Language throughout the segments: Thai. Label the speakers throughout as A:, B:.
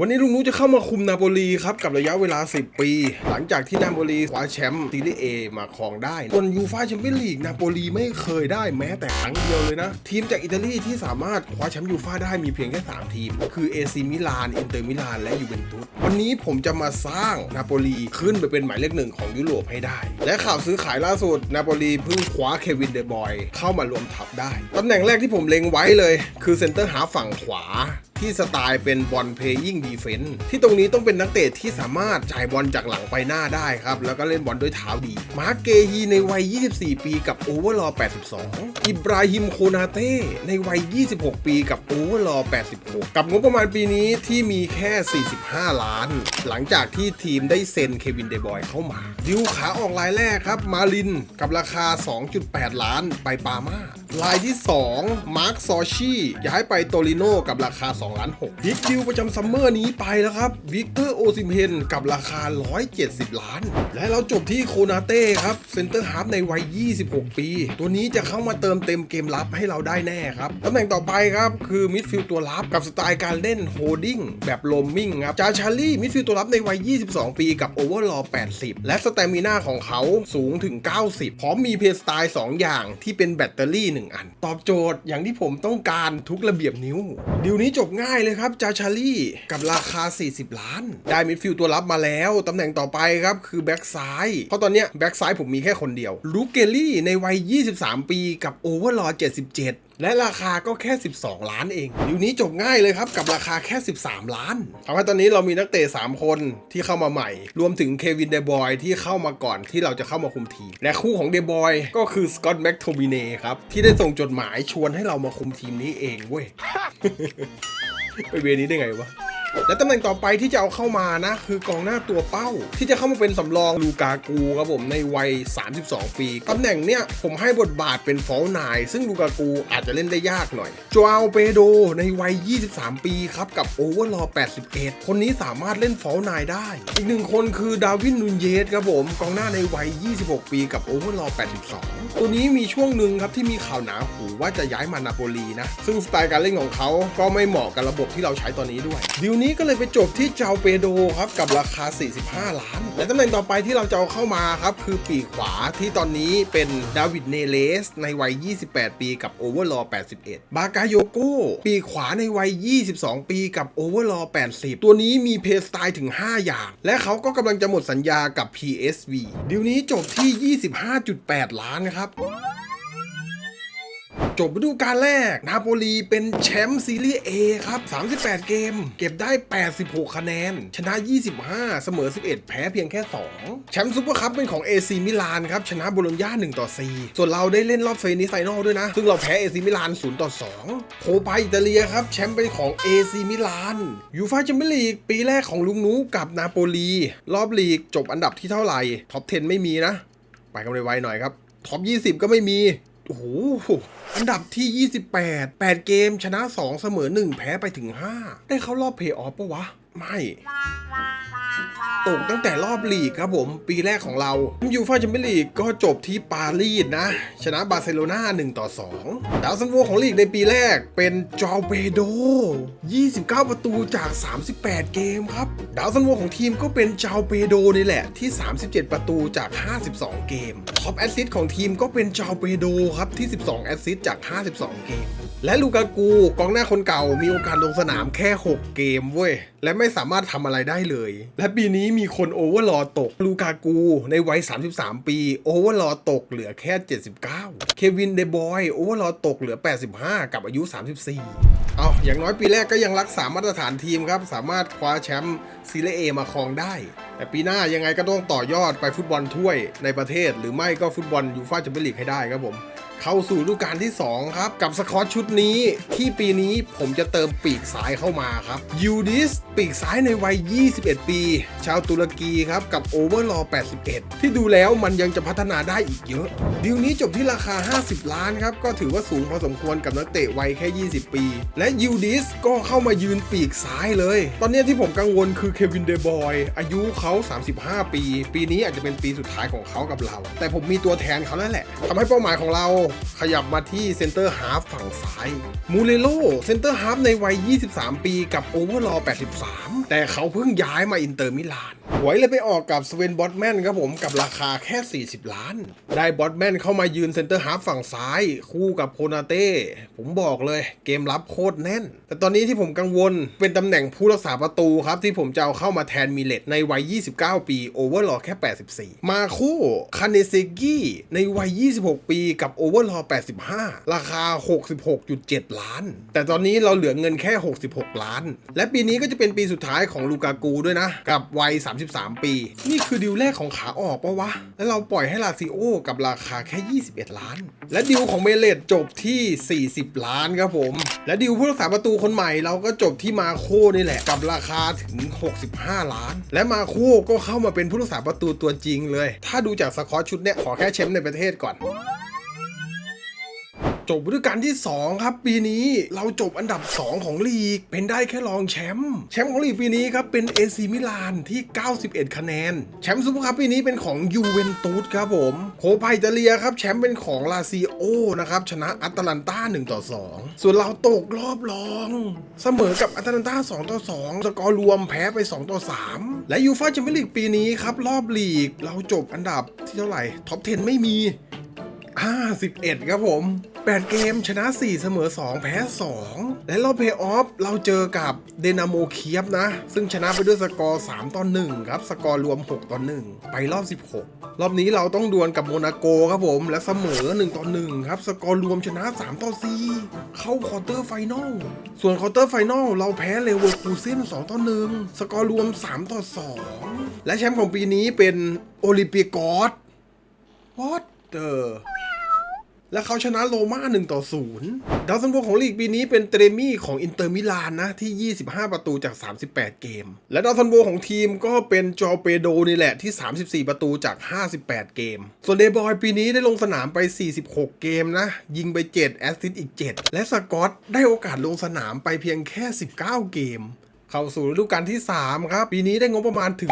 A: วันนี้ลุงนุจะเข้ามาคุมนาโปลีครับกับระยะเวลา 10 ปี หลังจากที่นาโปลีคว้าแชมป์ซีรีส์เอมาครองได้ส่วนยูฟ่าแชมเปี้ยนลีกนาโปลีไม่เคยได้แม้แต่ครั้งเดียวเลยนะ ทีมจากอิตาลีที่สามารถคว้าแชมป์ยูฟ่าได้มีเพียงแค่ 3 ทีม คือเอซีมิลาน อินเตอร์มิลาน และยูเวนตุสวันนี้ผมจะมาสร้างนาโปลีขึ้นไปเป็นหมายเลขหนึ่งของยุโรปให้ได้ และข่าวซื้อขายล่าสุดนาโปลีเพิ่งคว้าเควินเดบอยเข้ามารวมทัพได้ตำแหน่งแรกที่ผมเล็งไว้เลย คือเซนเตอร์หาฝั่งขวา ที่สไตล์เป็นบอลเพย์ยิงดีเฟนต์ที่ตรงนี้ต้องเป็นนักเตะที่สามารถจ่ายบอลจากหลังไปหน้าได้ครับ แล้วก็เล่นบอลด้วยเท้าดี มาร์กเกฮีในวัย 24 ปีกับโอเวอร์ลอ82 อิบราฮิมโคนาเต้ในวัย 26 ปีกับโอเวอร์ลอ86 กับงบประมาณปีนี้ที่มีแค่ 45 ล้าน หลังจากที่ทีมได้เซ็นเควินเดบอยเข้ามา ดิวขาออกรายแรกครับ มาลินกับราคา 2.8 ล้านไปปามาลายที่ 2 มาร์คซอชี่ย้ายไปโตริโนกับราคา 2ล้าน6บิ๊กดิวประจำซัมเมอร์นี้ไปแล้วครับวิกเตอร์โอซิมเพนกับราคา 170 ล้าน และเราจบที่โคนาเต้ครับเซนเตอร์ฮาร์ฟในวัย 26 ปี ตัวนี้จะเข้ามาเติมเต็มเกมรับให้เราได้แน่ครับตำแหน่งต่อไปครับ คือมิดฟิลด์ตัวรับกับสไตล์การเล่นโฮดดิ้งแบบโลมมิ่งครับจาชารี่มิดฟิลด์ตัวรับในวัย 22 ปีกับโอเวอร์ลอ80 และสเตมินาของเขาสูงถึง 90 พร้อมมีเพย์สไตล์ 2 อย่างที่เป็นแบตเตอรี่ 1 อัน ตอบโจทย์อย่างที่ผมต้องการทุกระเบียบนิ้วดีลนี้จบง่ายเลยครับจาชารี่กับราคา 40 ล้าน ได้มิดฟิลด์ตัวรับมาแล้ว ตำแหน่งต่อไปครับคือแบ็กซ้าย เพราะตอนเนี้ยแบ็กซ้ายผมมีแค่คนเดียว ลูเกลลี่ในวัย 23 ปีกับโอเวอร์ลอ77และราคาก็แค่ 12 ล้านเองดีลนี้จบง่ายเลยครับ กับราคาแค่ 13 ล้านทำให้ตอนนี้เรามีนักเตะ3 คนที่เข้ามาใหม่ รวมถึงเควินเดบอยที่เข้ามาก่อนที่เราจะเข้ามาคุมทีม และคู่ของเดบอยก็คือสกอตแม็กโทมิเน่ครับ ที่ได้ส่งจดหมายชวนให้เรามาคุมทีมนี้เองเว้ย ไปเวรนี้ได้ไงวะ และตำแหน่งต่อไปที่จะเอาเข้ามานะ คือกองหน้าตัวเป้า ที่จะเข้ามาเป็นสำรองลูกากูครับผมในวัย 32 ปีตำแหน่งเนี้ยผมให้บทบาทเป็นฟอลนายซึ่งลูกากูอาจจะเล่นได้ยากหน่อยจ o อาเปโดในวัย 23 ปีครับกับโอเวอร์ลอ81 คนนี้สามารถเล่นฟอลนายได้ อีกหนึ่งคนคือดาวินนูนเยสครับผมกองหน้าในวัย 26 ปีกับโอเวอร์ลอ82 ตัวนี้มีช่วงหนึ่งครับที่มีข่าวหนาหูว่าจะย้ายมานาโปลีนะซึ่งสไตล์การเล่นของเขาก็ไม่เหมาะกับระบบที่เราใช้ตอนนี้ด้วยดิวนี้ก็เลยไปจบที่เจ้าเปโดครับกับราคา 45 ล้าน และตำแหน่งต่อไปที่เราจะเอาเข้ามาครับคือปีกขวาที่ตอนนี้เป็นดาวิดเนเลสในวัย 28 ปีกับโอเวอร์ลอ81 บากาโยโกปีกขวาในวัย 22 ปีกับโอเวอร์ลอ80 ตัวนี้มีเพย์สไตล์ถึง 5 อย่าง และเขาก็กำลังจะหมดสัญญากับ PSV ดิวนี้จบที่ 25.8 ล้านครับ จบฤดูกาลแรก นาโปลีเป็นแชมป์ซีรีส์ A ครับ 38 เกม เก็บได้ 86 คะแนน ชนะ 25 เสมอ 11 แพ้เพียงแค่ 2 แชมป์ซูเปอร์คัพเป็นของ AC มิลานครับ ชนะโบโลญญา1ต่อ 4 ส่วนเราได้เล่นรอบเซนิไฟนอลด้วยนะ ซึ่งเราแพ้ AC มิลาน0ต่อ 2 โคปาอิตาเลียครับแชมป์เป็นของ AC มิลานยูฟ่าแชมเปี้ยนลีกปีแรกของลุงนูกับนาโปลี รอบลีกจบอันดับที่เท่าไหร่ท็อป 10 ไม่มีนะ ไปกันไวๆหน่อยครับท็อป 20 ก็ไม่มี โอ้โหอันดับที่ 28 8 เกมชนะ 2 เสมอ 1 แพ้ไปถึง 5 ได้เข้ารอบเพย์ออฟปะวะ ไม่ตกตั้งแต่รอบลีกครับผม ปีแรกของเรายูฟ่าแชมเปี้ยนลีกก็จบที่ปารีสนะ ชนะบาร์เซโลนา1ต่อ2ดาวซันโวของลีกในปีแรกเป็นจอเปโด 29 ประตูจาก 38 เกมครับ ดาวซันโวของทีมก็เป็นจาเปโดนี่แหละที่ 37 ประตูจาก 52 เกม ท็อปแอสซิสต์ของทีมก็เป็นจาเปโดครับที่ 12 แอสซิสต์จาก 52 เกม และลูกากูกองหน้าคนเก่ามีโอกาสลงสนามแค่ 6 เกมเว้ย และไม่สามารถทำอะไรได้เลย และปีนี้มีคนโอเวอร์ลอตก ลูกากูในวัย 33 ปี โอเวอร์ลอตกเหลือแค่ 79 เควินเดบอยโอเวอร์ลอตกเหลือ 85 กับอายุ 34เอาอย่างน้อยปีแรกก็ยังรักษามาตรฐานทีมครับ สามารถคว้าแชมป์ซีเรียเอมาครองได้ แต่ปีหน้ายังไงก็ต้องต่อยอดไปฟุตบอลถ้วยในประเทศ หรือไม่ก็ฟุตบอลยูฟ่าแชมเปี้ยนลีกให้ได้ครับผม เข้าสู่ฤดูกาลที่ 2 ครับ กับสกอตชุดนี้ที่ปีนี้ผมจะเติมปีกซ้ายเข้ามาครับยูดิสปีกซ้ายในวัย 21 ปี ชาวตุรกีครับ กับโอเวอร์ลอ81 ที่ดูแล้วมันยังจะพัฒนาได้อีกเยอะ ดีลนี้จบที่ราคา 50 ล้านครับ ก็ถือว่าสูงพอสมควรกับนักเตะวัยแค่ 20 ปี และยูดิสก็เข้ามายืนปีกซ้ายเลย ตอนนี้ที่ผมกังวลคือเควินเดบอยอายุเขา 35 ปี ปีนี้อาจจะเป็นปีสุดท้ายของเขากับเรา แต่ผมมีตัวแทนเขาแล้วแหละทำให้เป้าหมายของเราขยับมาที่เซนเตอร์ฮาฟฝั่งซ้าย มูเลโลเซนเตอร์ฮาฟในวัย 23 ปีกับโอเวอร์ลอ83 แต่เขาเพิ่งย้ายมาอินเตอร์มิลานหวยเลยไปออกกับสเวนบอตแมนครับผมกับราคาแค่ 40 ล้าน ได้บอตแมนเข้ามายืนเซนเตอร์ฮาฟฝั่งซ้าย คู่กับโคนาเต้ ผมบอกเลยเกมรับโคตรแน่น แต่ตอนนี้ที่ผมกังวลเป็นตำแหน่งผู้รักษาประตูครับ ที่ผมจะเอาเข้ามาแทนมิเลตในวัย 29 ปีโอเวอร์ลอแค่ 84 มาคู่คาเนเซกิในวัย 26 ปีกับโอเวอร์ลอ85 ราคา 66.7 ล้าน แต่ตอนนี้เราเหลือเงินแค่ 66 ล้าน และปีนี้ก็จะเป็นปีสุดท้ายของลูกากูด้วยนะ กับวัย 33 ปี นี่คือดิวแรกของขาออกปะวะ แล้วเราปล่อยให้ลาซิโอกับราคาแค่ 21 ล้าน และดิวของเมเลตจบที่ 40 ล้านครับผม และดิวผู้รักษาประตูคนใหม่เราก็จบที่มาโคนี่แหละ กับราคาถึง 65 ล้าน และมาโคก็เข้ามาเป็นผู้รักษาประตูตัวจริงเลย ถ้าดูจากสกอตชุดเนี้ยขอแค่แชมป์ในประเทศก่อน จบฤดูกาลที่ 2 ครับ ปีนี้เราจบอันดับ 2 ของลีก เป็นได้แค่รองแชมป์แชมป์ของลีกปีนี้ครับเป็นเอซีมิลานที่ 91 คะแนน แชมป์ซูเปอร์คัพปีนี้เป็นของยูเวนตุสครับผมโคปาอิตาเลียครับแชมป์เป็นของลาซิโอนะครับชนะอัตแลนตา1ต่อ2 ส่วนเราตกรอบรอง เสมอกับอัตแลนตา2ต่อ2สกอร์รวมแพ้ไป2ต่อ3และยูฟ่าแชมเปี้ยนลีกปีนี้ครับรอบลีกเราจบอันดับที่เท่าไหร่ท็อป 10 ไม่มีอ่า11ครับผม 8 เกมชนะ 4 เสมอ 2 แพ้ 2 และรอบเพย์ออฟเราเจอกับเดนาโมเคียบนะ ซึ่งชนะไปด้วยสกอร์ 3 ต่อ 1 ครับ สกอร์รวม 6 ต่อ 1 ไปรอบ 16 รอบนี้เราต้องดวลกับโมนาโกครับผม และเสมอ 1 ต่อ 1 ครับ สกอร์รวมชนะ 3 ต่อ 4 เข้าควอเตอร์ไฟนอล ส่วนควอเตอร์ไฟนอลเราแพ้เลเวอร์คูเซ่น2 ต่อ 1 สกอร์รวม 3 ต่อ 2 และแชมป์ของปีนี้เป็นโอลิมปิกอส What the และเขาชนะโรม่า1ต่อ0ดาวซันโบของลีกปีนี้เป็นเตรมี่ของอินเตอร์มิลานนะ ที่ 25 ประตูจาก 38 เกม และดาวซันโบของทีมก็เป็นจอเปโดนี่แหละที่ 34 ประตูจาก 58 เกม ส่วนเดบอยปีนี้ได้ลงสนามไป 46 เกมนะ ยิงไป 7 แอสซิสต์อีก 7 และสกอตได้โอกาสลงสนามไปเพียงแค่ 19 เกม เข้าสู่ฤดูกาลที่ 3 ครับ ปีนี้ได้งบประมาณถึง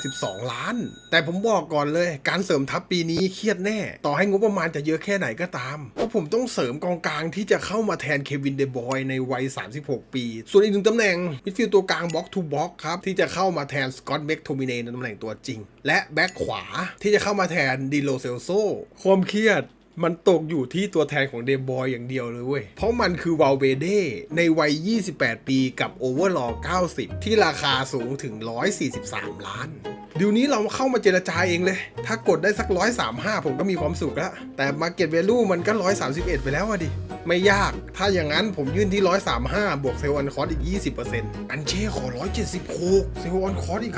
A: 182 ล้าน แต่ผมบอกก่อนเลย การเสริมทัพปีนี้เครียดแน่ ต่อให้งบประมาณจะเยอะแค่ไหนก็ตาม เพราะผมต้องเสริมกองกลางที่จะเข้ามาแทนเควินเดบอยในวัย 36 ปี ส่วนอีกหนึ่งตำแหน่งมิดฟิลด์ตัวกลางบล็อกทูบล็อกครับที่จะเข้ามาแทนสกอตเบ็กโทมิเนในตำแหน่งตัวจริง และแบ็คขวาที่จะเข้ามาแทนดิโลเซลโซความเครียด มันตกอยู่ที่ตัวแทนของเดบอยอย่างเดียวเลยเว้ย เพราะมันคือวาลเบเดในวัย 28 ปีกับโอเวอร์ลอ90 ที่ราคาสูงถึง 143 ล้านเดี๋ยวนี้เราเข้ามาเจรจาเองเลย ถ้ากดได้สัก 135 ผมก็มีความสุขแล้ว แต่ Market Value มันก็ 131 ไปแล้วอะดิ ไม่ยาก ถ้าอย่างนั้นผมยื่นที่ 135 บวกเซลล์ออนคอร์สอีก 20%อันเช่ขอ 176 เซลล์ออนคอร์สอีก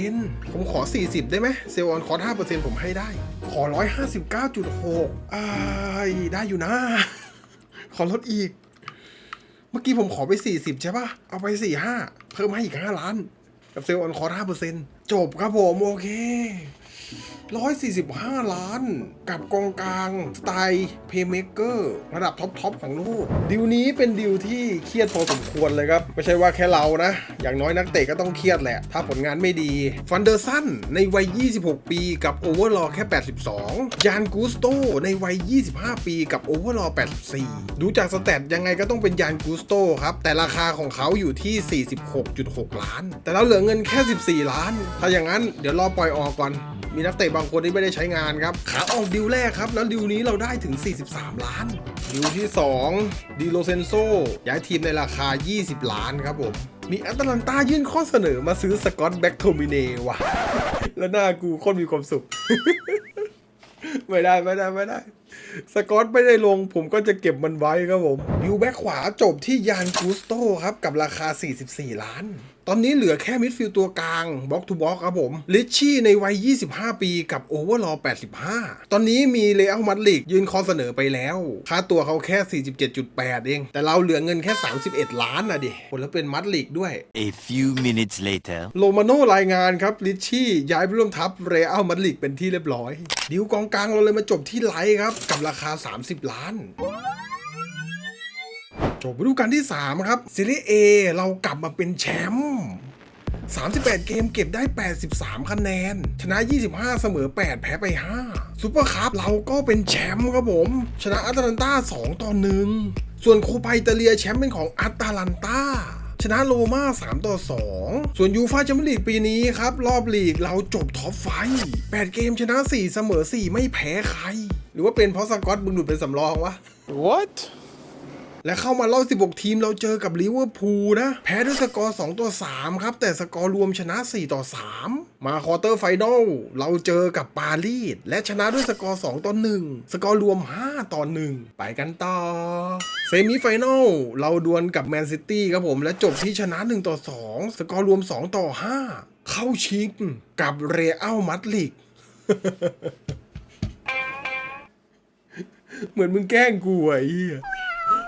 A: 5%ผมขอ 40 ได้ไหมเซลล์ออนคอร์ส5%ผมให้ได้ ขอ 159.6อ่าได้อยู่นะ ขอลดอีก เมื่อกี้ผมขอไป 40 ใช่ปะเอาไป 45 เพิ่มให้อีก 5 ล้าน กับเซลล์ออนคอร์เซ็นต์จบครับผม โอเค 145 ล้าน กับกองกลางสไตล์เพย์เมเกอร์ระดับท็อปทอปของโลกดิวนี้เป็นดิวที่เครียดพอสมควรเลยครับ ไม่ใช่ว่าแค่เรานะ อย่างน้อยนักเตะก็ต้องเครียดแหละ ถ้าผลงานไม่ดี ฟันเดอร์สันในวัย 26 ปีกับโอเวอร์ลอแค่ 82 ยานกูสโตในวัย 25 ปีกับโอเวอร์ลอ84 ดูจากสแตทยังไงก็ต้องเป็นยานกูสโตครับ แต่ราคาของเขาอยู่ที่ 46.6 ล้าน แต่เราเหลือเงินแค่ 14 ล้าน ถ้าอย่างนั้นเดี๋ยวรอปล่อยออกก่อน มีนักเตะบางคนที่ไม่ได้ใช้งานครับขาออกดิวแรกครับ แล้วดิวนี้เราได้ถึง 43 ล้าน ดิวที่ 2ดีโลเซนโซย้ายทีมในราคา 20 ล้านครับผมมีแอตแลนตายื่นข้อเสนอมาซื้อสกอตแบ็กโทมิเนว่ะ แล้วหน้ากูโคนมีความสุข ไม่ได้ไม่ได้ไม่ได้ สกอตไม่ได้ลงผมก็จะเก็บมันไว้ครับผมดิวแบ็กขวาจบที่ยานกูสโตครับ กับราคา 44 ล้าน ตอนนี้เหลือแค่มิดฟิลด์ตัวกลางบล็อกทูบล็อกครับผมลิชชี่ในวัย 25 ปีกับโอเวอร์ลอ85 ตอนนี้มีเลอัลมัดลิก ยื่นข้อเสนอไปแล้ว ค่าตัวเขาแค่ 47.8 เอง แต่เราเหลือเงินแค่ 31 ล้านนะดิผลแล้วเป็นมัดลิกด้วย
B: A few minutes later.
A: โลมาโนรายงานครับลิชชี่ย้ายไปร่วมทัพเรอัลมาดริดเป็นที่เรียบร้อยดิวกองกลางเราเลยมาจบที่ไลท์ครับกับราคา 30 ล้านจบฤดูกาลที่ 3 ครับซีรีส์ A เรากลับมาเป็นแชมป์38 เกมเก็บได้ 83 คะแนน ชนะ 25 เสมอ 8 แพ้ไป 5ซูเปอร์คัพเราก็เป็นแชมป์ครับผม ชนะอัตแลนตา 2 ต่อ 1 ส่วนโคปาอิตาเลียแชมป์เป็นของอัตแลนตา ชนะโรม่า3ต่อ 2 ส่วนยูฟาแชมเปี้ยนลีกปีนี้ครับ รอบลีกเราจบท็อปไฟ8เกมชนะ 4 เสมอ 4 ไม่แพ้ใคร หรือว่าเป็นเพราะสกอตบึงดูดเป็นสำรองวะ
C: What?
A: และเข้ามารอบ 16 ทีมเราเจอกับลิเวอร์พูลนะ แพ้ด้วยสกอร์ 2 ต่อ 3 ครับ แต่สกอร์รวมชนะ 4 ต่อ 3 มาควอเตอร์ไฟนอลเราเจอกับปารีสและชนะด้วยสกอร์ 2 ต่อ 1 สกอร์รวม 5 ต่อ 1 ไปกันต่อเซมิไฟนอลเราดวลกับแมนซิตี้ครับผม และจบที่ชนะ 1 ต่อ 2 สกอร์รวม 2 ต่อ 5 เข้าชิงกับเรอัลมาดริดเหมือนมึงแกล้งกูไอ้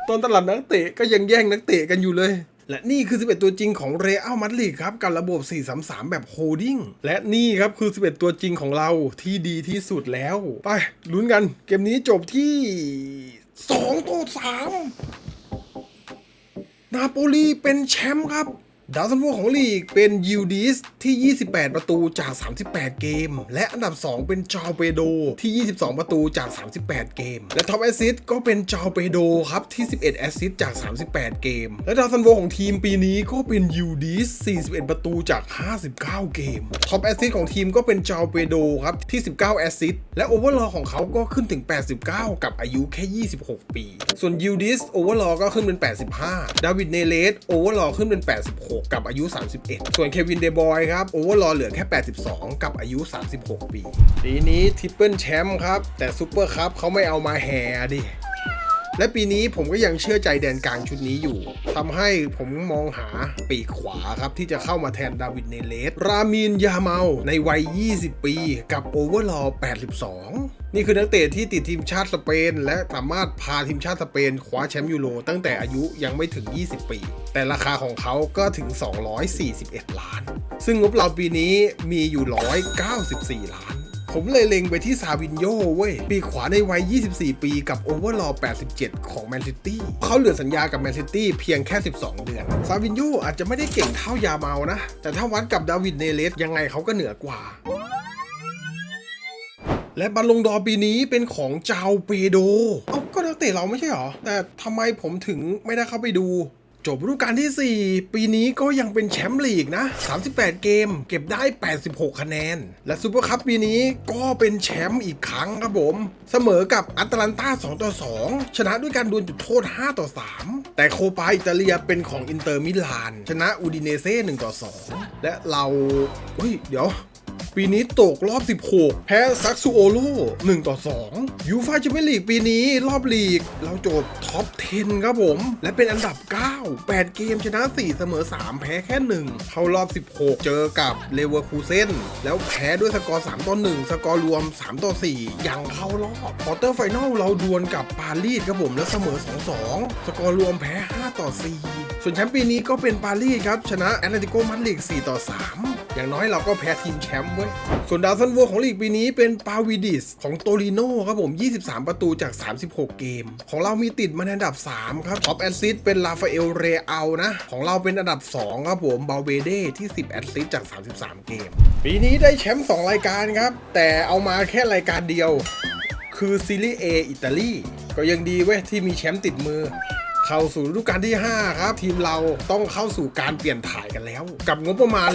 A: ตอนตลาดนักเตะก็ยังแย่งนักเตะกันอยู่เลย และนี่คือ 11 ตัวจริงของเรอัลมาดริดครับกับระบบ 433 แบบโฮดดิ้งและนี่ครับคือ 11 ตัวจริงของเราที่ดีที่สุดแล้ว ไปลุ้นกัน เกมนี้จบที่ 2 ต่อ 3 นาโปลีเป็นแชมป์ครับ ดาวซันโวของลีกเป็นยูดิสที่ 28 ประตูจาก 38 เกม และอันดับ 2 เป็นจอเปโดที่ 22 ประตูจาก 38 เกม และท็อปแอสซิสต์ก็เป็นจอเปโดครับที่ 11 แอสซิสต์จาก 38 เกม และดาวซันโวของทีมปีนี้ก็เป็นยูดิส41 ประตูจาก 59 เกม ท็อปแอสซิสต์ของทีมก็เป็นจอเปโดครับที่ 19 แอสซิสต์และโอเวอร์ลอของเขาก็ขึ้นถึง 89 กับอายุแค่ 26 ปี ส่วนยูดิสโอเวอร์ลอก็ขึ้นเป็น 85 ดาวิดเนเลสโอเวอร์ลอขึ้นเป็น 86กับอายุ 31 ส่วนเควินเดบอยครับโอเวอร์ลอเหลือแค่ 82 กับอายุ 36 ปี ปีนี้ทริปเปิลแชมป์ครับ แต่ซูเปอร์คัพเขาไม่เอามาแห่ดิ และปีนี้ผมก็ยังเชื่อใจแดนกลางชุดนี้อยู่ทำให้ผมมองหาปีกขวาครับ ที่จะเข้ามาแทนดาวิดเนเลส รามีนยาเมาในวัย 20 ปี กับโอเวอร์ลอ82นี่คือนักเตะที่ติดทีมชาติสเปน และสามารถพาทีมชาติสเปนคว้าแชมป์ยูโรตั้งแต่อายุยังไม่ถึง 20 ปี แต่ราคาของเขาก็ถึง 241 ล้าน ซึ่งงบเราปีนี้มีอยู่ 194 ล้าน ผมเลยเล็งไปที่ซาวินโยเว้ย ปีขวาในวัย 24 ปีกับโอเวอร์ลอ87 ของแมนซิตี้เขาเหลือสัญญากับแมนซิตี้เพียงแค่ 12 เดือน ซาวินโยอาจจะไม่ได้เก่งเท่ายาเมานะ แต่ถ้าวัดกับดาวิดเนเลสยังไงเขาก็เหนือกว่าและบัลลงดอปีนี้เป็นของเจ้าเปโด เอ้าก็นักเตะเราไม่ใช่หรอ แต่ทำไมผมถึงไม่ได้เข้าไปดู จบฤดูกาลที่ 4 ปีนี้ก็ยังเป็นแชมป์ลีกนะ 38 เกม เก็บได้ 86 คะแนน และซูเปอร์คัพปีนี้ก็เป็นแชมป์อีกครั้งครับผม เสมอกับอัตแลนตา2ต่อ2 ชนะด้วยการดวลจุดโทษ 5 ต่อ 3 แต่โคปาอิตาเลียเป็นของอินเตอร์มิลาน ชนะอูดิเนเซ่1ต่อ2 และเราเฮ้ย เดี๋ยว ปีนี้ตกรอบ 16 แพ้ซักซูโอโล1ต่อ 2 ยูฟาแชมเปี้ยนลีกปีนี้รอบลีก เราจบท็อป 10 ครับผม และเป็นอันดับ 9 8 เกมชนะ 4 เสมอ 3 แพ้แค่ 1 เข้ารอบ 16 เจอกับเลเวอร์คูเซนแล้วแพ้ด้วยสกอร์ 3 ต่อ 1 สกอร์รวม 3 ต่อ 4 ยังเข้ารอบควอเตอร์ไฟแนลเราดวลกับปารีสครับผมแล้วเสมอ 2-2 สกอร์รวมแพ้ 5 ต่อ 4 ส่วนแชมป์ปีนี้ก็เป็นปารีสครับชนะแอตเลติโกมาดริด4ต่อ 3 อย่างน้อยเราก็แพ้ทีมแชมป์เว้ย ส่วนดาวซันโวของลีกปีนี้เป็นปาวิดิสของโตริโนครับผม 23 ประตูจาก 36 เกม ของเรามีติดมาในอันดับ 3 ครับท็อปแอสซิสเป็นลาฟาเอลเรอัลนะ ของเราเป็นอันดับ 2 ครับผมเบลเบเดที่ 10 แอสซิสจาก 33 เกม ปีนี้ได้แชมป์2รายการครับ แต่เอามาแค่รายการเดียว คือซีรีส์ A อิตาลีก็ยังดีเว้ยที่มีแชมป์ติดมือ เข้าสู่ฤดูกาลที่ 5 ครับ ทีมเราต้องเข้าสู่การเปลี่ยนถ่ายกันแล้ว กับงบประมาณ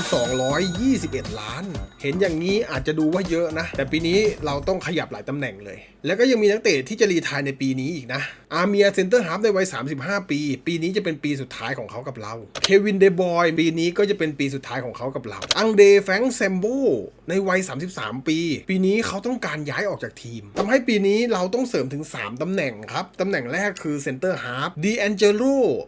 A: 221 ล้าน เห็นอย่างนี้อาจจะดูว่าเยอะนะ แต่ปีนี้เราต้องขยับหลายตำแหน่งเลย แล้วก็ยังมีนักเตะที่จะรีไทายในปีนี้อีกนะ อาเมียเซนเตอร์ฮาร์ฟในวัย 35 ปี ปีนี้จะเป็นปีสุดท้ายของเขากับเรา เควินเดบอยปีนี้ก็จะเป็นปีสุดท้ายของเขากับเรา อังเดแฟงแซมโบในวัย 33 ปี ปีนี้เขาต้องการย้ายออกจากทีมทำให้ปีนี้เราต้องเสริมถึง 3ตำแหน่งครับ ตำแหน่งแรกคือเซนเตอร์ฮาร์ฟดีแองเจโร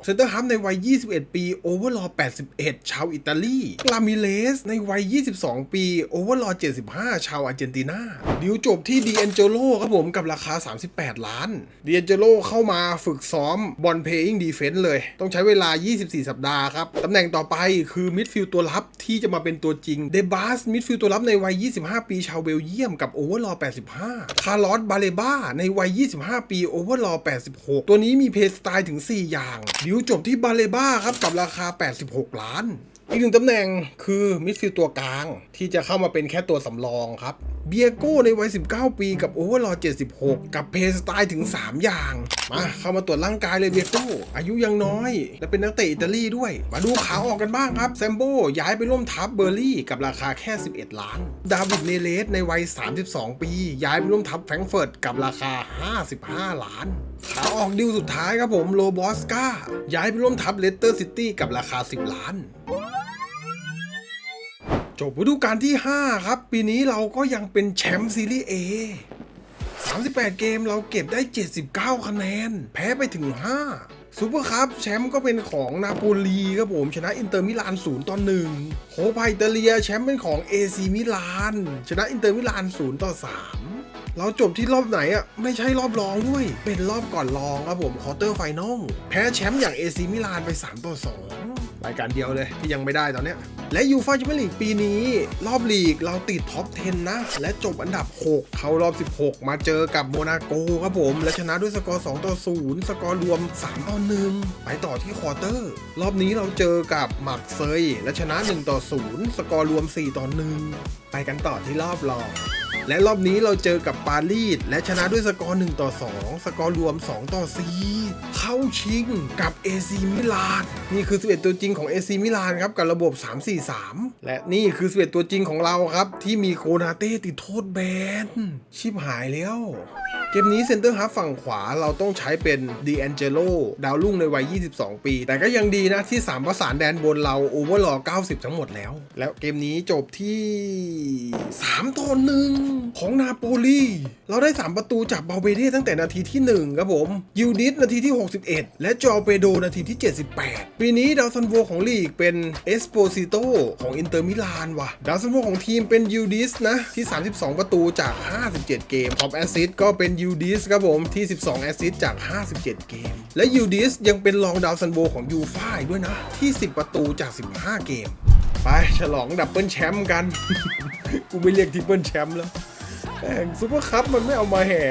A: เซนเตอร์ฮาร์ฟในวัย 21 ปีโอเวอร์ลอ81 ชาวอิตาลีลามิเลสในวัย 22 ปีโอเวอร์ลอ75 ชาวอาร์เจนตินาดิวจบที่ดีแองเจโรครับผมกับราคา 38 ล้านเดีแองเจโรเข้ามาฝึกซ้อมบอลเพย์ i ิงดีเฟนส์เลย ต้องใช้เวลา 24 สัปดาห์ครับ ตำแหน่งต่อไปคือมิดฟิลด์ตัวรับที่จะมาเป็นตัวจริง เดบาสมิดฟิลด์ตัวรับในวัย 25 ปีชาวเบลเยียมกับโอเวอร์ลอ85 คาร์ลอสบาเลบ้าในวัย 25 ปีโอเวอร์ลอ86 ตัวนี้มีเพย์สไตล์ถึง 4 อย่าง ดิวจบที่บาเลบ้าครับกับราคา 86 ล้านอีกหนึ่งตำแหน่งคือมิดฟิลด์ตัวกลางที่จะเข้ามาเป็นแค่ตัวสำรองครับ เบียโก้ในวัย 19 ปีกับโอเวอร์ลอ76 กับเพย์สไตล์ถึง 3 อย่าง มาเข้ามาตรวจร่างกายเลยเบียโก้ อายุยังน้อย และเป็นนักเตะอิตาลีด้วย มาดูขาออกกันบ้างครับแซมโบย้ายไปร่วมทัพเบอร์ลี่กับราคาแค่ 11 ล้าน ดาวิดเนเลสในวัย 32 ปี ย้ายไปร่วมทัพแฟรงเฟิร์ตกับราคา 55 ล้านขาออกดิวสุดท้ายครับผมโลบอสกาย้ายไปร่วมทัพเลสเตอร์ซิตี้กับราคา 10 ล้าน จบฤดูกาลที่ 5 ครับ ปีนี้เราก็ยังเป็นแชมป์ซีรีส์ A 38 เกมเราเก็บได้ 79 คะแนน แพ้ไปถึง 5 ซูเปอร์คัพแชมป์ก็เป็นของนาโปลีครับผมชนะอินเตอร์มิลาน 0 ต่อ 1 โคปาอิตาเลียแชมป์เป็นของ AC มิลาน ชนะอินเตอร์มิลาน 0 ต่อ 3เราจบที่รอบไหนอะ ไม่ใช่รอบรองด้วย เป็นรอบก่อนรองครับผมคอเตอร์ไฟนอลแพ้แชมป์อย่าง AC มิลานไป 3 ต่อ 2 รายการเดียวเลยที่ยังไม่ได้ตอนเนี้ย และยูฟ่าแชมเปี้ยนลีกปีนี้ รอบลีกเราติดท็อป 10 นะ และจบอันดับ 6 เข้ารอบ 16 มาเจอกับโมนาโกครับผม และชนะด้วยสกอร์ 2 ต่อ 0 สกอร์รวม 3 ต่อ 1 ไปต่อที่ควอเตอร์ รอบนี้เราเจอกับหมักเซยและชนะ 1 ต่อ 0 สกอร์รวม 4 ต่อ 1 ไปกันต่อที่รอบรอง และรอบนี้เราเจอกับปารีสและชนะด้วยสกอร์1ต่อ 2 สกอร์รวม 2 ต่อ 4 เข้าชิงกับ AC มิลานนี่คือ 11 ตัวจริงของ AC มิลานครับกับระบบ 3-4-3 และนี่คือ 11 ตัวจริงของเราครับ ที่มีโคนาเต้ติดโทษแบนชิบหายแล้วเกมนี้เซนเตอร์ฮาฟฝั่งขวาเราต้องใช้เป็นดีแองเจโลดาวรุ่งในวัย 22 ปี แต่ก็ยังดีนะที่ 3 ประสานแดนบนเราโอเวอร์ลอ90 ทั้งหมดแล้ว แล้วเกมนี้จบที่ 3ต่อ1ของนาโปลี เราได้ 3 ประตูจากเบาเบเด้ตั้งแต่นาทีที่ 1 ครับผม ยูนิสนาทีที่ 61 และจอเปโดนาทีที่ 78 ปีนี้ดาวซันโวของลีกเป็นเอสโปซิโตของอินเตอร์มิลานว่ะ ดาวซันโวของทีมเป็นยูดิสนะ ที่ 32 ประตูจาก 57 เกมท็อปแอสซิสก็เป็นยูดิสครับผมที่ 12 แอสซิสจาก 57 เกม และยูดิสยังเป็นรองดาวซันโวของยูฟ่าด้วยนะ ที่ 10 ประตูจาก 15 เกม ไปฉลองดับเบิลแชมป์กัน กูไม่เรียกทริปเปิลแชมป์แล้ว ซูเปอร์คัพมันไม่เอามาแห่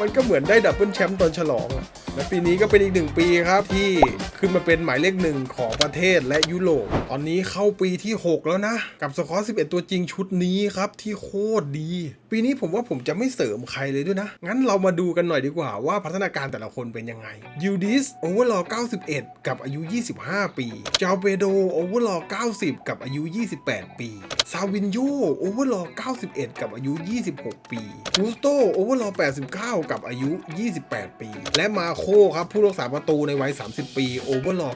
A: มันก็เหมือนได้ดับเบิลแชมป์ตอนฉลองอะและปีนี้ก็เป็นอีกหนึ่งปีครับที่ขึ้นมาเป็นหมายเลขหนึ่งของประเทศและยุโรป ตอนนี้เข้าปีที่ 6 แล้วนะ กับสกอร์11 ตัวจริงชุดนี้ครับที่โคตรดี ปีนี้ผมว่าผมจะไม่เสริมใครเลยด้วยนะ งั้นเรามาดูกันหน่อยดีกว่าว่าพัฒนาการแต่ละคนเป็นยังไงยูดิสโอเวอร์ลอ91 กับอายุ 25 ปีจาเปโดโอเวอร์ลอ90 กับอายุ 28 ปีซาวินโยโอเวอร์ลอ91 กับอายุ 26 ปีกูสโตโอเวอร์ลอ89 กับอายุ 28 ปี และมาโคครับผู้รักษาประตูในวัย 30 ปีโอเวอร์ลอ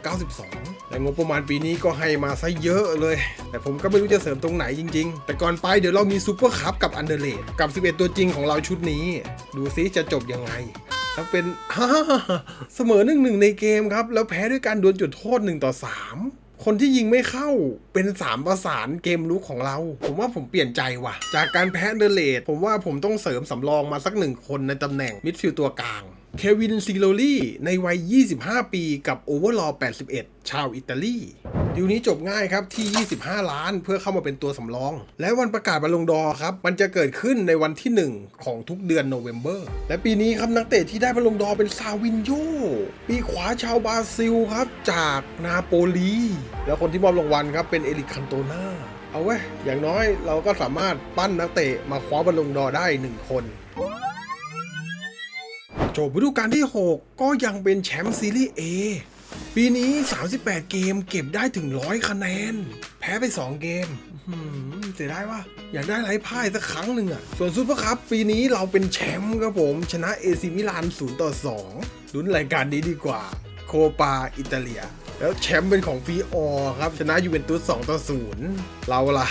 A: 92และงบประมาณปีนี้ก็ให้มาซะเยอะเลย แต่ผมก็ไม่รู้จะเสริมตรงไหนจริง ๆ แต่ก่อนไปเดี๋ยวเรามีซูเปอร์คัพกับอันเดอร์เลดกับ 11 ตัวจริงของเราชุดนี้ ดูซิจะจบยังไงแล้วเป็นเสมอหนึ่งหนึ่งในเกมครับ แล้วแพ้ด้วยการดวลจุดโทษ1ต่อ3 คนที่ยิงไม่เข้าเป็น3ประสานเกมลุกของเรา ผมว่าผมเปลี่ยนใจว่ะ จากการแพ้เดเลดผมว่าผมต้องเสริมสำรองมาสักหนึ่งคนในตำแหน่งมิดฟิลด์ตัวกลาง เควินซิโลลี่ในวัย 25 ปีกับโอเวอร์ลอ81 ชาวอิตาลีดีลนี้จบง่ายครับที่ 25 ล้านเพื่อเข้ามาเป็นตัวสำรอง และวันประกาศบอลลงดอร์ครับ มันจะเกิดขึ้นในวันที่ 1 ของทุกเดือนโนเวม ber และปีนี้ครับนักเตะที่ได้บอลลงดอร์เป็นซาวินโยปีขวาชาวบราซิลครับจากนาโปลี แล้วคนที่มอบรางวัลครับเป็นเอริกคันโตนาเอาเว้ยอย่างน้อยเราก็สามารถปั้นนักเตะมาคว้าบอลลงดอร์ได้ 1 คน จบฤดูกาลที่ 6 ก็ยังเป็นแชมป์ซีรีส์ A ปีนี้ 38 เกมเก็บได้ถึง 100 คะแนน แพ้ไป 2 เกมเสียดายว่าอยากได้ไร้พ่ายสักครั้งหนึ่งอะส่วนซูเปอร์คัพปีนี้เราเป็นแชมป์ครับผม ชนะเอซิมิลาน 0 ต่อ 2 ลุ้นรายการนี้ดีกว่า โคปาอิตาเลีย แล้วแชมป์เป็นของฟีออครับ ชนะยูเวนตุส 2 ต่อ 0 เราล่ะ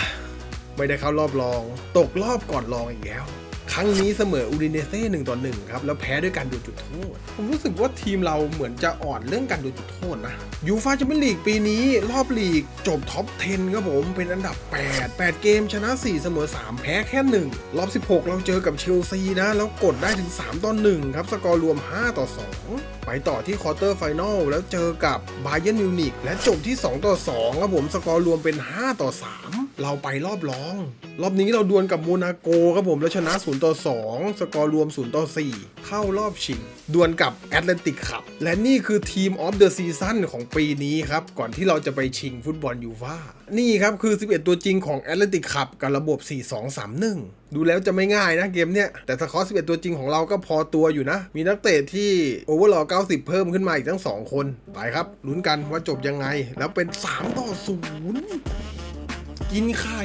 A: ไม่ได้เข้ารอบรอง ตกรอบก่อนรองอีกแล้ว ครั้งนี้เสมออูดิเนเซ่หนึ่งต่อหนึ่งครับ แล้วแพ้ด้วยการดนจุดโทษ ผมรู้สึกว่าทีมเราเหมือนจะอ่อนเรื่องการดนจุดโทษนะยูฟาแชมเปี้ยนลีกปีนี้รอบลีกจบท็อป 10 ครับผมเป็นอันดับ 8 8 เกมชนะ 4 เสมอ 3 แพ้แค่ 1 รอบ 16 เราเจอกับเชลซีนะ แล้วกดได้ถึง 3 ต่อ 1 ครับ สกอร์รวม 5 ต่อ 2 ไปต่อที่ควอเตอร์ไฟนอลแล้วเจอกับบาเย r n นมิวนิกและจบที่ 2 ต่อ 2 ครับผมสกอร์รวมเป็น 5 ต่อ 3 เราไปรอบรอง รอบนี้เราดวลกับโมนาโกครับผมแล้วชนะ0ต่อ2 สกอร์รวม0ต่อ4เข้ารอบชิง ดวลกับแอตแลนติกขับ และนี่คือทีมออฟเดอะซีซั่นของปีนี้ครับ ก่อนที่เราจะไปชิงฟุตบอลยูฟ่านี่ครับคือ 11 ตัวจริงของแอตแลนติกขับกับระบบ 4-2-3-1 ดูแล้วจะไม่ง่ายนะเกมเนี้ยแต่สกอร์11 ตัวจริงของเราก็พอตัวอยู่นะ มีนักเตะที่โอเวอร์ลอ90 เพิ่มขึ้นมาอีกทั้ง 2 คนไปครับลุ้นกันว่าจบยังไงแล้วเป็น 3 ต่อ 0 กินไข่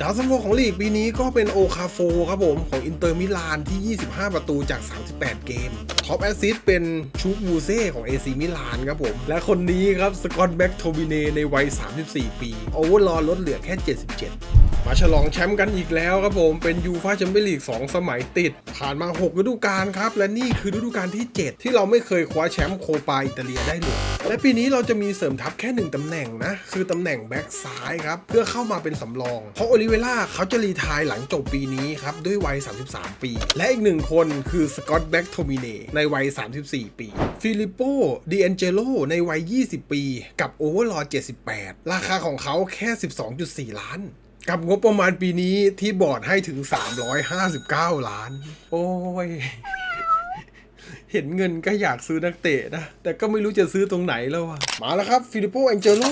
A: ดาวซัมโวของลีกปีนี้ก็เป็นโอคาโฟครับผม ของอินเตอร์มิลานที่ 25 ประตูจาก 38 เกม ท็อปแอสซิสเป็นชูบูเซ่ของ AC มิลานครับผม และคนนี้ครับ สกอตแบ็กโทบิเนในวัย 34 ปี โอเวอร์ลอลดเหลือแค่ 77 มาฉลองแชมป์กันอีกแล้วครับผม เป็นยูฟาแชมเปี้ยนลีก 2 สมัยติด ผ่านมา 6 ฤดูกาลครับ และนี่คือฤดูกาลที่ 7 ที่เราไม่เคยคว้าแชมป์โคปาอิตาเลียได้เลย และปีนี้เราจะมีเสริมทัพแค่ 1 ตำแหน่งนะ คือตำแหน่งแบ็กซ้ายครับ เพื่อเข้ามาเป็นสำรอง เพราะโอลิเวล่าเขาจะรีไทายหลังจบปีนี้ครับ ด้วยวัย 33 ปี และอีกหนึ่งคนคือสกอตแบ็กโทมิเนในวัย 34 ปีฟิลิปโปดิแอนเจโลในวัย 20 ปี กับโอเวอร์ลอ78 ราคาของเขาแค่ 12.4 ล้าน กับงบประมาณปีนี้ที่บอร์ดให้ถึง 359 ล้าน โอ้ย เห็นเงินก็อยากซื้อนักเตะนะ แต่ก็ไม่รู้จะซื้อตรงไหนแล้วอะมาแล้วครับฟิลิปโปแองเจโล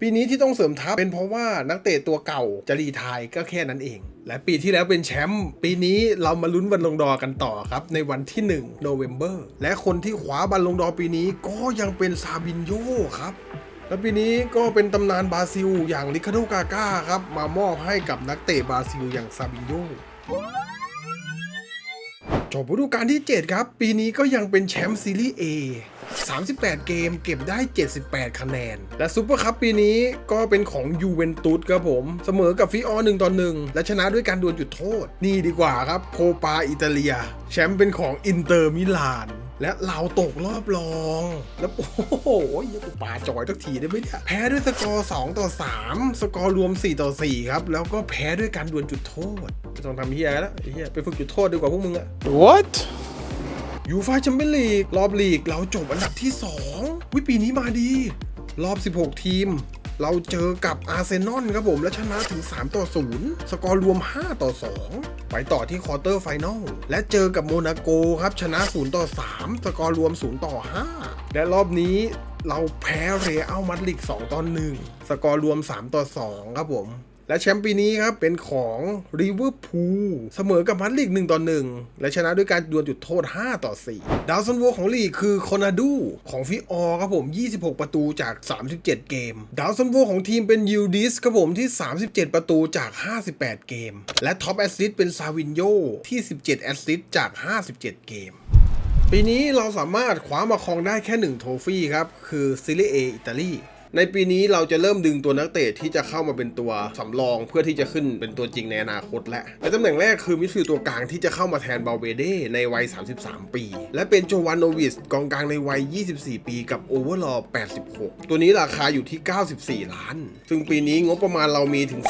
A: ปีนี้ที่ต้องเสริมทัพเป็นเพราะว่านักเตะตัวเก่าจะรีทายก็แค่นั้นเอง และปีที่แล้วเป็นแชมป์ปีนี้เรามาลุ้นบัลลงดอร์กันต่อครับ ในวันที่1โนเวม ber และคนที่คว้าบัลลงดอปีนี้ก็ยังเป็นซาบินโยครับ และปีนี้ก็เป็นตำนานบราซิล อย่างลิคาโดกาก้าครับ มามอบให้กับนักเตะบราซิลอย่างซาบิโยจบฤดูกาลที่ 7 ครับ ปีนี้ก็ยังเป็นแชมป์ซีรีส์ A 38 เกมเก็บได้ 78 คะแนน และซูเปอร์คัพปีนี้ก็เป็นของยูเวนตุสครับผม เสมอกับฟิออ1ต่อ1และชนะด้วยการดวลจุดโทษ นี่ดีกว่าครับโคปาอิตาเลีย แชมป์เป็นของอินเตอร์มิลานและเราตกรอบรอง แล้วโอ้โหยังกูปาจอยทักทีได้ไหมเนี่ย แพ้ด้วยสกอร์ 2 ต่อ 3 สกอร์รวม 4 ต่อ 4 ครับ แล้วก็แพ้ด้วยการดวลจุดโทษไม่ต้องทำเฮียแล้วไอ้เฮียไปฝึกจุดโทษดีกว่าพวกมึงอะ
C: What?
A: ยูฟาแชมเปี้ยนลีกรอบลีกเราจบอันดับที่2วิปีนี้มาดี รอบ 16 ทีม เราเจอกับอาร์เซนอลครับผม และชนะถึง 3 ต่อ 0 สกอร์รวม 5 ต่อ 2 ไปต่อที่ควอเตอร์ไฟนอลและเจอกับโมนาโกครับ ชนะ 0 ต่อ 3 สกอร์รวม 0 ต่อ 5 และรอบนี้เราแพ้เรอัลมาดริด2ต่อ 1 สกอร์รวม 3 ต่อ 2 ครับผม และแชมป์ปีนี้ครับเป็นของริเวอร์พูลเสมอกับมัดลีก1ต่อ1และชนะด้วยการดวลจุดโทษ 5 ต่อ 4 ดาวซันโวของลีกคือโคนาดูของฟิออร์ครับผม 26 ประตูจาก 37 เกม ดาวซันโวของทีมเป็นยูดิสครับผมที่ 37 ประตูจาก 58 เกม และท็อปแอสซิสต์เป็นซาวินโยที่ 17 แอสซิสต์จาก 57 เกมปีนี้เราสามารถคว้ามาครองได้แค่ 1 โทฟี่ครับ คือซิลิเออิตาลี ในปีนี้เราจะเริ่มดึงตัวนักเตะที่จะเข้ามาเป็นตัวสำรองเพื่อที่จะขึ้นเป็นตัวจริงในอนาคตและและตำแหน่งแรกคือมิดฟิลด์ตัวกลางที่จะเข้ามาแทนบาเวเดในวัย 33 ปี และเป็นโจวานโนวิสกองกลางในวัย 24 ปีกับโอเวอร์ลอ86 ตัวนี้ราคาอยู่ที่ 94 ล้าน ซึ่งปีนี้งบประมาณเรามีถึง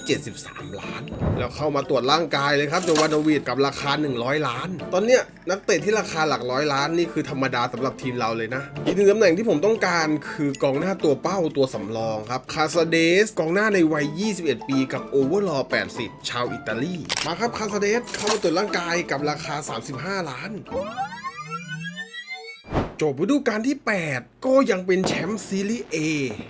A: 373 ล้าน แล้วเข้ามาตรวจร่างกายเลยครับโจวานโนวิสกับราคา 100 ล้าน ตอนเนี้ยนักเตะที่ราคาหลักร้อยล้านนี่คือธรรมดาสำหรับทีมเราเลยนะอีกหนึ่งตำแหน่งที่ผมต้องการคือกองหน้าตัวเป้าตัวสำรองครับ คาซาเดสกองหน้าในวัย 21 ปีกับโอเวอร์ลอ80 ชาวอิตาลี มาครับคาซาเดสเข้ามาตรวจร่างกายกับราคา 35 ล้าน จบฤดูกาลที่ 8 ก็ยังเป็นแชมป์ซีรีส์ A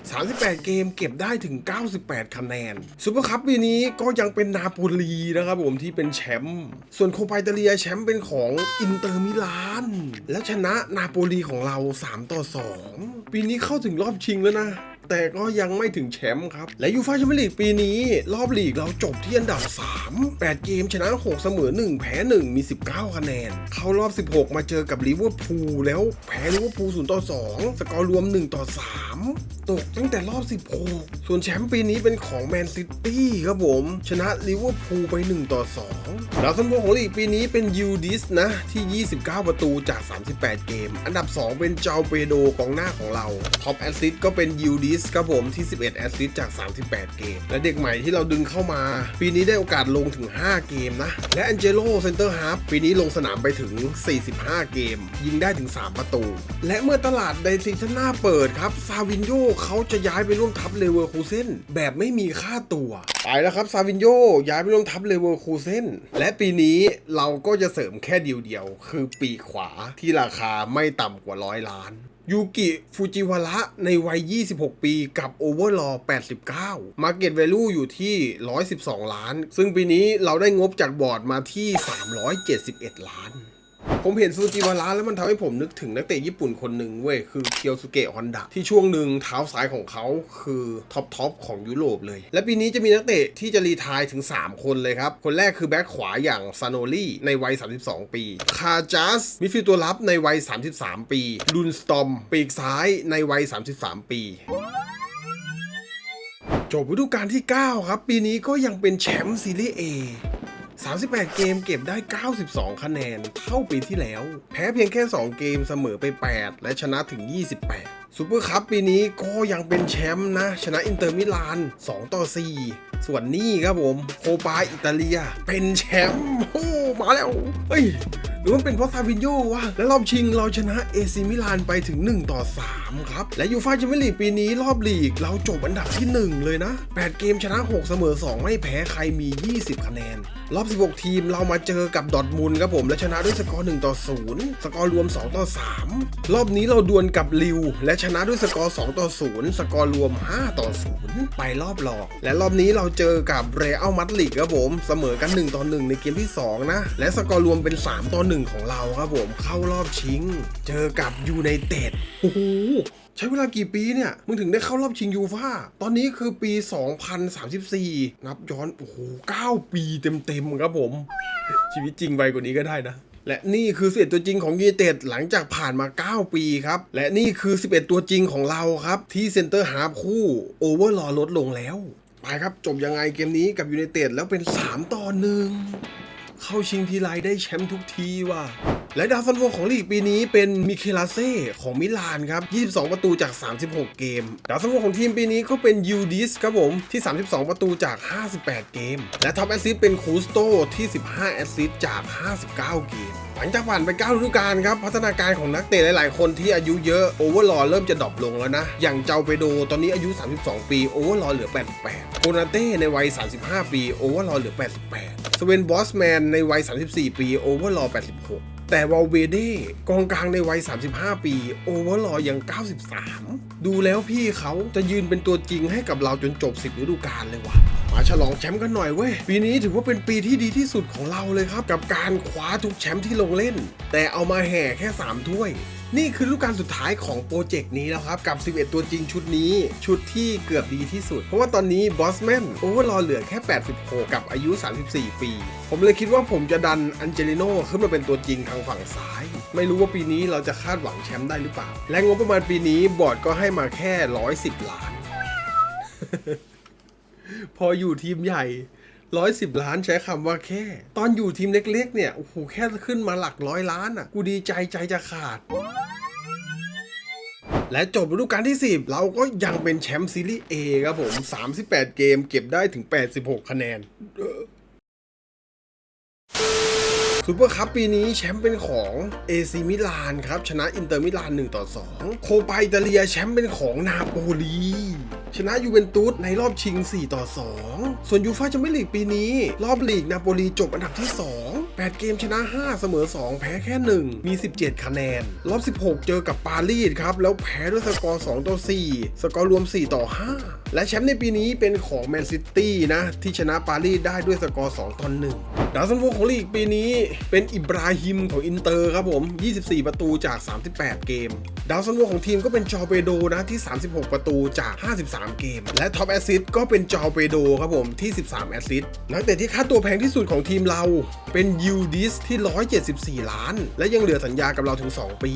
A: 38 เกมเก็บได้ถึง 98 คะแนนซูเปอร์คัพปีนี้ก็ยังเป็นนาโปลีนะครับผมที่เป็นแชมป์ส่วนโคปาตาเลียแชมป์เป็นของอินเตอร์มิลาน และชนะนาโปลีของเรา 3 ต่อ 2 ปีนี้เข้าถึงรอบชิงแล้วนะ แต่ก็ยังไม่ถึงแชมป์ครับ และยูฟ่าแชมเปี้ยนลีกปีนี้ รอบลีกเราจบที่อันดับ 3 8 เกมชนะ 6 เสมอ 1 แพ้ 1 มี 19 คะแนน เข้ารอบ 16 มาเจอกับลิเวอร์พูลแล้วแพ้ลิเวอร์พูล0ต่อ 2 สกอร์รวม 1 ต่อ 3 ตกตั้งแต่รอบ 16 ส่วนแชมป์ปีนี้เป็นของแมนซิตี้ครับผม ชนะลิเวอร์พูลไป 1 ต่อ 2 ดาวซันโวของลีกปีนี้เป็นยูดิสนะที่ 29 ประตูจาก 38 เกม อันดับ 2 เป็นเจ้าเปโดกองหน้าของเราท็อปแอสซิสต์ก็เป็นยูดิสสครับผมที่ 11 แอสซิสต์จาก 38 เกม และเด็กใหม่ที่เราดึงเข้ามา ปีนี้ได้โอกาสลงถึง 5 เกมนะ และแอนเจโลเซนเตอร์ฮาร์ฟปีนี้ลงสนามไปถึง 45 เกม ยิงได้ถึง 3 ประตู และเมื่อตลาดในซีซั่นหน้าเปิดครับ ซาวินโยเขาจะย้ายไปร่วมทัพเลเวอร์คูเซนแบบไม่มีค่าตัวไปแล้วครับซาวินโยย้ายไปร่วมทัพเลเวอร์คูเซนและปีนี้เราก็จะเสริมแค่เดียวเดียวๆคือปีขวาที่ราคาไม่ต่ำกว่าร้อยล้าน ยูกิฟูจิวาระในวัย 26 ปีกับโอเวอร์ลอ89 Market Value อยู่ที่ 112 ล้าน ซึ่งปีนี้เราได้งบจากบอร์ดมาที่ 371 ล้าน ผมเห็นซูจิวาระแล้วมันทำให้ผมนึกถึงนักเตะญี่ปุ่นคนหนึ่งเว้ย คือเคียวสุเกะฮอนดะที่ช่วงหนึ่งเท้าซ้ายของเขาคือท็อปท็อปของยุโรปเลย และปีนี้จะมีนักเตะที่จะรีทายถึง 3 คนเลยครับ คนแรกคือแบ็คขวาอย่างซานโนลี่ในวัย 32 ปี คาจัสมิดฟิลด์ตัวรับในวัย 33 ปี ลุนสตอม ปีกซ้ายในวัย 33 ปีจบฤดูกาลที่ 9 ครับ ปีนี้ก็ยังเป็นแชมป์ซีรีส์ A 38 เกมเก็บได้ 92 คะแนน เท่าปีที่แล้ว แพ้เพียงแค่ 2 เกมเสมอไป 8 และชนะถึง 28ซูเปอร์คัพปีนี้ก็ยังเป็นแชมป์นะ ชนะอินเตอร์มิลาน 2 ต่อ 4 ส่วนนี่ครับผม โคปาอิตาเลีย เป็นแชมป์โอ้มาแล้ว เฮ้ยหรือมันเป็นเพราะซาวินโยวะ และรอบชิงเราชนะเอซิมิลานไปถึง 1 ต่อ 3 ครับ และยูฟ่าแชมเปี้ยนลีกปีนี้รอบลีก เราจบอันดับที่ 1 เลยนะ 8 เกมชนะ 6 เสมอ 2 ไม่แพ้ใครมี 20 คะแนน รอบ 16 ทีมเรามาเจอกับดอทมุนด์ครับผม และชนะด้วยสกอร์1ต่อ 0 สกอร์รวม 2 ต่อ 3 รอบนี้เราดวลกับลิว และชนะด้วยสกอร์ 2 ต่อ 0 สกอร์รวม 5 ต่อ 0 ไปรอบรอง และรอบนี้เราเจอกับเรอัลมาดริดครับผม เสมอกัน 1 ต่อ 1 ในเกมที่ 2 นะ และสกอร์รวมเป็น 3 ต่อ 1 ของเราครับผม เข้ารอบชิง เจอกับยูไนเต็ดโอ้โห ใช้เวลากี่ปีเนี่ย มึงถึงได้เข้ารอบชิงยูฟ่าตอนนี้คือปี 2034 นับย้อน โอ้โห 9 ปีเต็มๆครับผม ชีวิตจริงไวกว่านี้ก็ได้นะและนี่คือ 11 ตัวจริงของยูไนเต็ดหลังจากผ่านมา 9 ปีครับ และนี่คือ 11 ตัวจริงของเราครับ ที่เซนเตอร์ฮาคู่โอเวอร์ลอลดลงแล้ว ไปครับ จบยังไงเกมนี้กับยูไนเต็ดแล้วเป็น 3 ต่อหนึ่งเข้าชิงทีไรได้แชมป์ทุกทีว่ะ และดาวซันโวของลีกปีนี้เป็นมิเคลาเซ่ของมิลานครับ 22 ประตูจาก 36 เกม ดาวซันโวของทีมปีนี้ก็เป็นยูดิสครับผมที่ 32 ประตูจาก 58 เกม และท็อปแอสซิสเป็นคูสโตที่ 15 แอสซิสจาก 59 เกม หลังจากผ่านไป9ฤดูกาลครับ พัฒนาการของนักเตะหลาย ๆ คนที่อายุเยอะโอเวอร์ลอเริ่มจะดรอปลงแล้วนะ อย่างเจ้าเปโดตอนนี้อายุ 32 ปีโอเวอร์ลอเหลือ 88โคนาเต้ในวัย 35 ปีโอเวอร์ลอเหลือ 88 สเวนบอสแมนในวัย 34 ปีโอเวอร์ลอ86 แต่วอลเวเด้กองกลางในวัย 35 ปี โอเวอร์ลอยัง 93 ดูแล้วพี่เขาจะยืนเป็นตัวจริงให้กับเราจนจบ 10ฤดูกาลเลยว่ะมาฉลองแชมป์กันหน่อยเว้ย ปีนี้ถือว่าเป็นปีที่ดีที่สุดของเราเลยครับ กับการคว้าทุกแชมป์ที่ลงเล่น แต่เอามาแห่แค่ 3 ถ้วย นี่คือฤดูกกาลสุดท้ายของโปรเจกต์นี้แล้วครับ กับ 11 ตัวจริงชุดนี้ ชุดที่เกือบดีที่สุด เพราะว่าตอนนี้บอสแมนโอเวอร์ลอเหลือแค่ 86 กับอายุ 34 ปี ผมเลยคิดว่าผมจะดันอันเจลิโน่ขึ้นมาเป็นตัวจริงทางฝั่งซ้าย ไม่รู้ว่าปีนี้เราจะคาดหวังแชมป์ได้หรือเปล่า และงบประมาณปีนี้บอร์ดก็ให้มาแค่ 110 ล้าน พออยู่ทีมใหญ่ ร้อยสิบล้านใช้คำว่าแค่ ตอนอยู่ทีมเล็กๆ เนี่ยโอ้โหแค่ขึ้นมาหลักร้อยล้านอะ กูดีใจใจจะขาดและจบฤดูกาลที่ 10 เราก็ยังเป็นแชมป์ซีรีส์ A ครับผม 38 เกมเก็บได้ถึง 86 คะแนน ซูเปอร์คัพปีนี้แชมป์เป็นของเอซิมิลานครับ ชนะอินเตอร์มิลาน1ต่อ2 โคปาอิตาเลียแชมป์เป็นของนาโปลีชนะยูเวนตุสในรอบชิง 4 ต่อ 2 ส่วนยูฟ่าแชมเปี้ยนลีกปีนี้ รอบลีกนาโปลีจบอันดับที่ 2 8 เกมชนะ 5 เสมอ 2 แพ้แค่ 1 มี 17 คะแนน รอบ 16 เจอกับปารีสครับ แล้วแพ้ด้วยสกอร์ 2 ต่อ 4 สกอร์รวม 4 ต่อ 5 และแชมป์ในปีนี้เป็นของแมนซิตี้นะ ที่ชนะปารีสได้ด้วยสกอร์ 2 ต่อ 1 ดาวซันโวของลีกปีนี้เป็นอิบราฮิมของอินเตอร์ครับผม 24 ประตูจาก 38 เกม ดาวซันโวของทีมก็เป็นจอเปโดนะที่ 36 ประตูจาก 53 เกม และท็อปแอสซิสต์ก็เป็นจอเปโดครับผมที่ 13 แอสซิสต์นักเตะที่ค่าตัวแพงที่สุดของทีมเราเป็นยูดิสที่ 174 ล้าน และยังเหลือสัญญากับเราถึง 2 ปี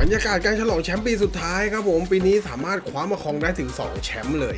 A: บรรยากาศการฉลองแชมป์ปีสุดท้ายครับผม ปีนี้สามารถคว้ามาครองได้ถึง 2 แชมป์เลย